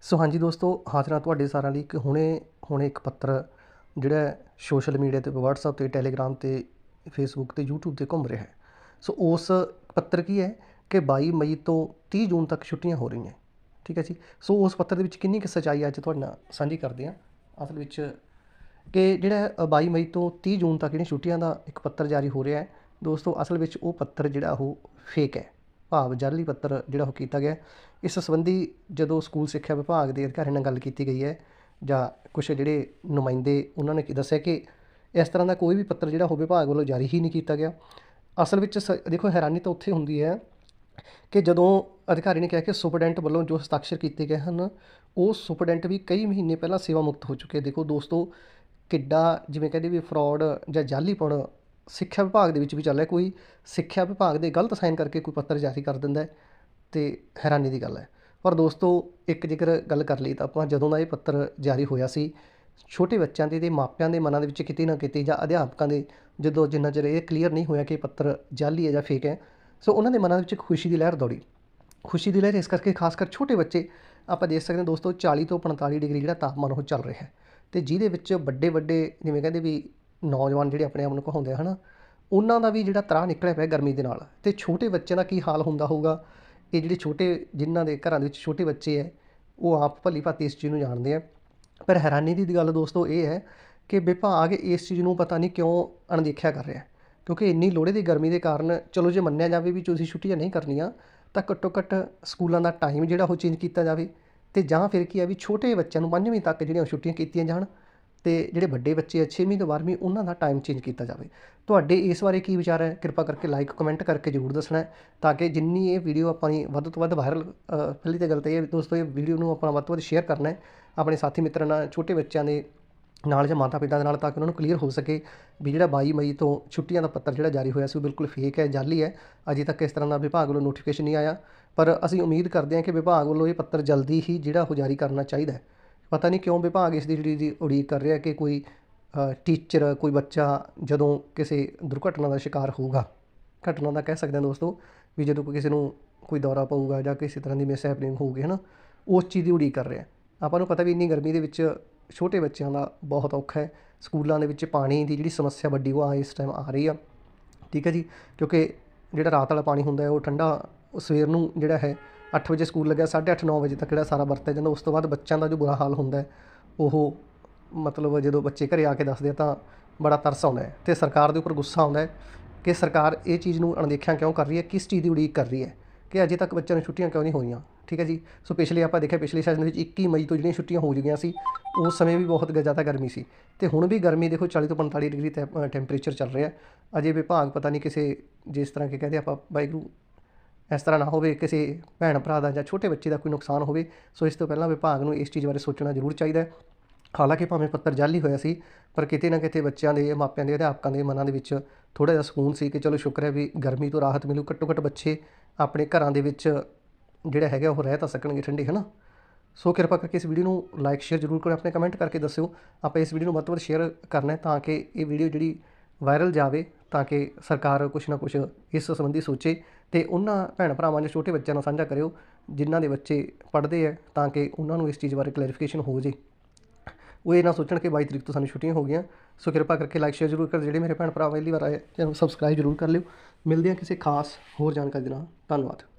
ਸੋ ਹਾਂਜੀ ਦੋਸਤੋ ਹਾਜ਼ਰ ਹਾਂ ਤੁਹਾਡੇ ਸਾਰਿਆਂ ਲਈ ਕਿ ਹੁਣੇ ਹੁਣੇ ਇੱਕ ਪੱਤਰ ਜਿਹੜਾ ਸੋਸ਼ਲ ਮੀਡੀਆ ਤੇ WhatsApp ਤੇ Telegram ਤੇ Facebook ਤੇ YouTube ਤੇ ਘੁੰਮ ਰਿਹਾ ਹੈ। ਸੋ ਉਸ ਪੱਤਰ ਕੀ ਹੈ ਕਿ 22 ਮਈ ਤੋਂ 30 ਜੂਨ ਤੱਕ ਛੁੱਟੀਆਂ ਹੋ ਰਹੀਆਂ। ਠੀਕ ਹੈ ਜੀ? ਸੋ ਉਸ ਪੱਤਰ ਦੇ ਵਿੱਚ ਕਿੰਨੀ ਕੁ ਸੱਚਾਈ ਅੱਜ ਤੁਹਾਡੇ ਨਾਲ ਸਾਂਝੀ ਕਰਦੇ ਹਾਂ। ਅਸਲ ਵਿੱਚ ਕਿ ਜਿਹੜਾ ਅ, 22 ਮਈ ਤੋਂ 30 ਜੂਨ ਤੱਕ ਜਿਹੜੀਆਂ ਛੁੱਟੀਆਂ ਦਾ ਇੱਕ ਪੱਤਰ ਜਾਰੀ ਹੋ ਰਿਹਾ ਹੈ ਦੋਸਤੋ ਅਸਲ ਵਿੱਚ ਉਹ ਪੱਤਰ ਜਿਹੜਾ ਉਹ ਫੇਕ ਹੈ। ਭਾਵ ਜਾਅਲੀ ਪੱਤਰ ਜਿਹੜਾ ਉਹ ਕੀਤਾ ਗਿਆ। ਇਸ ਸੰਬੰਧੀ ਜਦੋਂ ਸਕੂਲ ਸਿੱਖਿਆ ਵਿਭਾਗ ਦੇ ਅਧਿਕਾਰੀਆਂ ਨਾਲ ਗੱਲ ਕੀਤੀ ਗਈ ਹੈ ਜਾਂ ਕੁਝ ਜਿਹੜੇ ਨੁਮਾਇੰਦੇ ਉਹਨਾਂ ਨੇ ਦੱਸਿਆ ਕਿ ਇਸ ਤਰ੍ਹਾਂ ਦਾ ਕੋਈ ਵੀ ਪੱਤਰ ਜਿਹੜਾ ਉਹ ਵਿਭਾਗ ਵੱਲੋਂ ਜਾਰੀ ਹੀ ਨਹੀਂ ਕੀਤਾ ਗਿਆ। ਅਸਲ ਵਿੱਚ ਸ- ਦੇਖੋ ਹੈਰਾਨੀ ਤਾਂ ਉੱਥੇ ਹੁੰਦੀ ਹੈ ਕਿ ਜਦੋਂ ਅਧਿਕਾਰੀ ਨੇ ਕਿਹਾ ਕਿ ਸੁਪਰਡੈਂਟ ਵੱਲੋਂ ਜੋ ਹਸਤਾਖਰ ਕੀਤੇ ਗਏ ਹਨ, ਉਹ ਸੁਪਰਡੈਂਟ ਵੀ ਕਈ ਮਹੀਨੇ ਪਹਿਲਾਂ ਸੇਵਾ ਮੁਕਤ ਹੋ ਚੁੱਕੇ। ਦੇਖੋ ਦੋਸਤੋ, ਕਿੱਡਾ ਜਿਵੇਂ ਕਹਿੰਦੇ ਵੀ ਫਰਾਡ ਜਾਂ ਜਾਲੀਪਣ ਸਿੱਖਿਆ ਵਿਭਾਗ ਦੇ ਵਿੱਚ ਵੀ ਚੱਲ ਰਿਹਾ, ਕੋਈ ਸਿੱਖਿਆ ਵਿਭਾਗ ਦੇ ਗਲਤ ਸਾਈਨ ਕਰਕੇ ਕੋਈ ਪੱਤਰ ਜਾਰੀ ਕਰ ਦਿੰਦਾ ਅਤੇ ਹੈਰਾਨੀ ਦੀ ਗੱਲ ਹੈ। ਪਰ ਦੋਸਤੋ, ਇੱਕ ਜੇਕਰ ਗੱਲ ਕਰ ਲਈ ਤਾਂ ਆਪਾਂ ਜਦੋਂ ਦਾ ਇਹ ਪੱਤਰ ਜਾਰੀ ਹੋਇਆ ਸੀ, ਛੋਟੇ ਬੱਚਿਆਂ ਦੇ ਤੇ ਮਾਪਿਆਂ ਦੇ ਮਨਾਂ ਦੇ ਵਿੱਚ ਕਿਤੇ ਨਾ ਕਿਤੇ ਜਾਂ ਅਧਿਆਪਕਾਂ ਦੇ ਜਦੋਂ ਜਿੰਨਾ ਚਿਰ ਇਹ ਕਲੀਅਰ ਨਹੀਂ ਹੋਇਆ ਕਿ ਇਹ ਪੱਤਰ ਜਾਲੀ ਹੈ ਜਾਂ ਫੇਕ ਹੈ, ਸੋ ਉਹਨਾਂ ਦੇ ਮਨਾਂ ਦੇ ਵਿੱਚ ਇੱਕ ਖੁਸ਼ੀ ਦੀ ਲਹਿਰ ਦੌੜੀ। ਖੁਸ਼ੀ ਦੀ ਲਹਿਰ ਇਸ ਕਰਕੇ ਖਾਸ ਕਰ ਛੋਟੇ ਬੱਚੇ, ਆਪਾਂ ਦੇਖ ਸਕਦੇ ਹਾਂ ਦੋਸਤੋ 40 ਤੋਂ 45 ਡਿਗਰੀ ਜਿਹੜਾ ਤਾਪਮਾਨ ਉਹ ਚੱਲ ਰਿਹਾ ਹੈ ਤੇ ਜਿਹਦੇ ਵਿੱਚ ਵੱਡੇ ਵੱਡੇ ਜਿਵੇਂ ਕਹਿੰਦੇ ਵੀ ਨੌਜਵਾਨ ਜਿਹੜੇ ਆਪਣੇ ਆਪ ਨੂੰ ਕਹਾਉਂਦੇ ਆ, ਹਨਾ? ਉਹਨਾਂ ਦਾ ਵੀ ਜਿਹੜਾ ਤਰਾਹ ਨਿਕਲਿਆ ਪਿਆ ਗਰਮੀ ਦੇ ਨਾਲ ਤੇ ਛੋਟੇ ਬੱਚਿਆਂ ਦਾ ਕੀ ਹਾਲ ਹੁੰਦਾ ਹੋਊਗਾ? ਇਹ ਜਿਹੜੇ ਛੋਟੇ, ਜਿਨ੍ਹਾਂ ਦੇ ਘਰਾਂ ਦੇ ਵਿੱਚ ਛੋਟੇ ਬੱਚੇ ਹੈ ਉਹ ਆਪ ਭਲੀ ਭਾਂਤੀ ਇਸ ਚੀਜ਼ ਨੂੰ ਜਾਣਦੇ ਆ। ਪਰ ਹੈਰਾਨੀ ਦੀ ਗੱਲ ਦੋਸਤੋ ਇਹ ਹੈ ਕਿ ਵਿਭਾਗ ਇਸ ਚੀਜ਼ ਨੂੰ ਪਤਾ ਨਹੀਂ ਕਿਉਂ ਅਣਦੇਖਿਆ ਕਰ ਰਿਹਾ। ਕਿਉਂਕਿ ਇੰਨੀ ਲੋੜੇ ਦੀ ਗਰਮੀ ਦੇ ਕਾਰਨ ਚਲੋ ਜੇ ਮੰਨਿਆ ਜਾਵੇ ਵੀ ਤੁਸੀਂ ਛੁੱਟੀਆਂ ਨਹੀਂ ਕਰਨੀਆਂ, ਤਾਂ ਘੱਟੋ ਘੱਟ ਸਕੂਲਾਂ ਦਾ ਟਾਈਮ ਜਿਹੜਾ ਉਹ ਚੇਂਜ ਕੀਤਾ ਜਾਵੇ ਤੇ ਜਾਂ ਫਿਰ ਕੀ ਆ ਵੀ ਛੋਟੇ ਬੱਚਿਆਂ ਨੂੰ ਪੰਜਵੀਂ ਤੱਕ ਜਿਹੜੀਆਂ ਉਹ ਛੁੱਟੀਆਂ ਕੀਤੀਆਂ ਜਾਣ। ਤੇ ਜਿਹੜੇ ਵੱਡੇ ਬੱਚੇ ਆ 6ਵੀਂ ਤੋਂ 12ਵੀਂ ਉਹਨਾਂ ਦਾ ਟਾਈਮ ਚੇਂਜ ਕੀਤਾ ਜਾਵੇ। ਤੁਹਾਡੇ ਇਸ ਬਾਰੇ ਕੀ ਵਿਚਾਰ ਹੈ? ਕਿਰਪਾ ਕਰਕੇ ਲਾਈਕ ਕਮੈਂਟ ਕਰਕੇ ਜ਼ਰੂਰ ਦੱਸਣਾ ਤਾਂ ਕਿ ਜਿੰਨੀ ਇਹ ਵੀਡੀਓ ਆਪਣੀ ਵੱਧ ਤੋਂ ਵੱਧ ਵਾਇਰਲ ਪਹਿਲੀ ਤਾਂ ਗੱਲ ਤਾਂ ਇਹ ਹੈ ਦੋਸਤੋ, ਇਹ ਵੀਡੀਓ ਨੂੰ ਆਪਣਾ ਵੱਧ ਤੋਂ ਵੱਧ ਸ਼ੇਅਰ ਕਰਨਾ ਹੈ, ਆਪਣੇ ਸਾਥੀ ਮਿੱਤਰਾਂ ਨਾਲ, ਛੋਟੇ ਬੱਚਿਆਂ ਦੇ ਨਾਲ ਜਾਂ ਮਾਤਾ ਪਿਤਾ ਦੇ ਨਾਲ, ਤਾਂ ਕਿ ਉਹਨਾਂ ਨੂੰ ਕਲੀਅਰ ਹੋ ਸਕੇ ਵੀ ਜਿਹੜਾ 22 ਮਈ ਤੋਂ ਛੁੱਟੀਆਂ ਦਾ ਪੱਤਰ ਜਿਹੜਾ ਜਾਰੀ ਹੋਇਆ ਸੀ, ਉਹ ਬਿਲਕੁਲ ਫੇਕ ਹੈ, ਜਾਲੀ ਹੈ। ਅਜੇ ਤੱਕ ਇਸ ਤਰ੍ਹਾਂ ਦਾ ਵਿਭਾਗ ਵੱਲੋਂ ਨੋਟੀਫਿਕੇਸ਼ਨ ਨਹੀਂ ਆਇਆ, ਪਰ ਅਸੀਂ ਉਮੀਦ ਕਰਦੇ ਹਾਂ ਕਿ ਵਿਭਾਗ ਵੱਲੋਂ ਇਹ ਪੱਤਰ ਜਲਦੀ ਹੀ ਜਿਹੜਾ ਉਹ ਜਾਰੀ ਕਰਨਾ ਚਾਹੀਦਾ ਹੈ। ਪਤਾ ਨਹੀਂ ਕਿਉਂ ਵਿਭਾਗ ਇਸ ਦੀ ਜਿਹੜੀ ਦੀ ਉਡੀਕ ਕਰ ਰਿਹਾ ਕਿ ਕੋਈ ਟੀਚਰ ਕੋਈ ਬੱਚਾ ਜਦੋਂ ਕਿਸੇ ਦੁਰਘਟਨਾ ਦਾ ਸ਼ਿਕਾਰ ਹੋਊਗਾ। ਘਟਨਾ ਦਾ ਕਹਿ ਸਕਦੇ ਹਾਂ ਦੋਸਤੋ ਵੀ ਜਦੋਂ ਕੋਈ ਕਿਸੇ ਨੂੰ ਕੋਈ ਦੌਰਾ ਪਊਗਾ ਜਾਂ ਕਿਸੇ ਤਰ੍ਹਾਂ ਦੀ ਮਿਸਹੈਪਨਿੰਗ ਹੋਊਗੀ ਹੈ ਨਾ ਉਸ ਚੀਜ਼ ਦੀ ਉਡੀਕ ਕਰ ਰਿਹਾ। ਆਪਾਂ ਨੂੰ ਪਤਾ ਵੀ ਇੰਨੀ ਗਰਮੀ ਦੇ ਵਿੱਚ ਛੋਟੇ ਬੱਚਿਆਂ ਦਾ ਬਹੁਤ ਔਖਾ ਹੈ। ਸਕੂਲਾਂ ਦੇ ਵਿੱਚ ਪਾਣੀ ਦੀ ਜਿਹੜੀ ਸਮੱਸਿਆ ਵੱਡੀ ਉਹ ਆ, ਇਸ ਟਾਈਮ ਆ ਰਹੀ ਆ। ਠੀਕ ਹੈ ਜੀ, ਕਿਉਂਕਿ ਜਿਹੜਾ ਰਾਤ ਵਾਲਾ ਪਾਣੀ ਹੁੰਦਾ ਹੈ, ਉਹ ਠੰਡਾ, ਸਵੇਰ ਨੂੰ ਜਿਹੜਾ ਹੈ 8 ਵਜੇ ਸਕੂਲ ਲੱਗਿਆ 8:30 9 ਵਜੇ ਤੱਕ ਜਿਹੜਾ ਸਾਰਾ ਵਰਤਿਆ ਜਾਂਦਾ, ਉਸ ਤੋਂ ਬਾਅਦ ਬੱਚਿਆਂ ਦਾ ਜੋ ਬੁਰਾ ਹਾਲ ਹੁੰਦਾ ਉਹ ਮਤਲਬ ਜਦੋਂ ਬੱਚੇ ਘਰੇ ਆ ਕੇ ਦੱਸਦੇ ਆ ਤਾਂ ਬੜਾ ਤਰਸ ਆਉਂਦਾ ਹੈ ਤੇ ਸਰਕਾਰ ਦੇ ਉੱਪਰ ਗੁੱਸਾ ਆਉਂਦਾ ਹੈ ਕਿ ਸਰਕਾਰ ਇਹ ਚੀਜ਼ ਨੂੰ ਅਣਦੇਖਿਆ ਕਿਉਂ ਕਰ ਰਹੀ ਹੈ, ਕਿਸ ਚੀਜ਼ ਦੀ ਉਡੀਕ ਕਰ ਰਹੀ ਹੈ, ਕਿ ਅਜੇ ਤੱਕ ਬੱਚਿਆਂ ਨੂੰ ਛੁੱਟੀਆਂ ਕਿਉਂ ਨਹੀਂ ਹੋਈਆਂ, ਠੀਕ ਹੈ ਜੀ? ਸੋ ਪਿਛਲੇ ਆਪਾਂ ਦੇਖਿਆ, ਪਿਛਲੇ ਸੈਸ਼ਨ ਦੇ ਵਿੱਚ 21 ਮਈ ਤੋਂ ਜਿਹੜੀਆਂ ਛੁੱਟੀਆਂ ਹੋ ਚੁੱਕੀਆਂ ਸੀ, ਉਸ ਸਮੇਂ ਵੀ ਬਹੁਤ ਜ਼ਿਆਦਾ ਗਰਮੀ ਸੀ ਤੇ ਹੁਣ ਵੀ ਗਰਮੀ ਦੇਖੋ 40 ਤੋਂ 45 ਡਿਗਰੀ ਟੈਂਪਰੇਚਰ ਚੱਲ ਰਿਹਾ ਅਜੇ ਵਿਭਾਗ ਪਤਾ ਨਹੀਂ ਕਿਸੇ, ਜਿਸ ਤਰ੍ਹਾਂ ਕਿ ਕਹਿੰਦੇ ਆਪਾਂ ਵਾਹਿਗੁਰੂ ਇਸ ਤਰ੍ਹਾਂ ਨਾ ਹੋਵੇ ਕਿਸੇ ਭੈਣ ਭਰਾ ਦਾ ਜਾਂ ਛੋਟੇ ਬੱਚੇ ਦਾ ਕੋਈ ਨੁਕਸਾਨ ਹੋਵੇ, ਸੋ ਇਸ ਤੋਂ ਪਹਿਲਾਂ ਵਿਭਾਗ ਨੂੰ ਇਸ ਚੀਜ਼ ਬਾਰੇ ਸੋਚਣਾ ਜ਼ਰੂਰ ਚਾਹੀਦਾ ਹੈ। ਹਾਲਾਂਕਿ ਭਾਵੇਂ ਪੱਤਰ ਜਾਲੀ ਹੋਇਆ ਸੀ, ਪਰ ਕਿਤੇ ਨਾ ਕਿਤੇ ਬੱਚਿਆਂ ਦੇ, ਮਾਪਿਆਂ ਦੇ, ਅਧਿਆਪਕਾਂ ਦੇ ਮਨਾਂ ਦੇ ਵਿੱਚ ਥੋੜਾ ਜਿਹਾ ਸਕੂਨ ਸੀ ਕਿ ਚਲੋ ਸ਼ੁਕਰ ਹੈ ਵੀ ਗਰਮੀ ਤੋਂ ਰਾਹਤ ਮਿਲੂ। ਘੱਟੋ ਘੱਟ ਬੱਚੇ ਆਪਣੇ ਘਰਾਂ ਦੇ ਵਿੱਚ ਜਿਹੜਾ ਹੈਗਾ ਉਹ ਰਹਿ ਤਾਂ ਸਕਣਗੇ ਠੰਡੇ, ਹੈ ਨਾ? ਸੋ ਕਿਰਪਾ ਕਰਕੇ ਇਸ ਵੀਡੀਓ ਨੂੰ ਲਾਈਕ ਸ਼ੇਅਰ ਜ਼ਰੂਰ ਕਰੋ ਆਪਣੇ ਕਮੈਂਟ ਕਰਕੇ ਦੱਸਿਓ। ਆਪਾਂ ਇਸ ਵੀਡੀਓ ਨੂੰ ਵੱਧ ਤੋਂ ਵੱਧ ਸ਼ੇਅਰ ਕਰਨਾ ਹੈ ਤਾਂ ਕਿ ਇਹ ਵੀਡੀਓ ਜਿਹੜੀ ਵਾਇਰਲ ਜਾਵੇ, ਤਾਂ ਕਿ ਸਰਕਾਰ ਕੁਛ ਨਾ ਕੁਛ ਇਸ ਸੰਬੰਧੀ ਸੋਚੇ। ਤੇ ਉਹਨਾਂ ਭੈਣ ਭਰਾਵਾਂ ਜਾਂ ਛੋਟੇ ਬੱਚਿਆਂ ਨਾਲ ਸਾਂਝਾ ਕਰਿਓ, ਜਿਨ੍ਹਾਂ ਦੇ ਬੱਚੇ ਪੜ੍ਹਦੇ ਆ, ਤਾਂ ਕਿ ਉਹਨਾਂ ਨੂੰ ਇਸ ਚੀਜ਼ ਬਾਰੇ ਕਲੈਰੀਫਿਕੇਸ਼ਨ ਹੋ ਜੇ। ਉਹ ਇਹ ਨਾ ਸੋਚਣ ਕਿ 22 ਤਰੀਕ ਤੋਂ ਸਾਨੂੰ ਛੁੱਟੀਆਂ ਹੋ ਗਈਆਂ, ਸੋ ਕਿਰਪਾ ਕਰਕੇ ਲਾਈਕ ਸ਼ੇਅਰ ਜ਼ਰੂਰ ਕਰ, ਜਿਹੜੇ ਮੇਰੇ ਭੈਣ ਭਰਾ ਪਹਿਲੀ ਵਾਰ ਆਏ ਚੈਨਲ ਸਬਸਕ੍ਰਾਈਬ ਜ਼ਰੂਰ ਕਰ ਲਿਓ। ਮਿਲਦੇ ਹਾਂ ਕਿਸੇ ਖਾਸ ਹੋਰ ਜਾਣਕਾਰੀ ਦੇ ਨਾਲ। ਧੰਨਵਾਦ।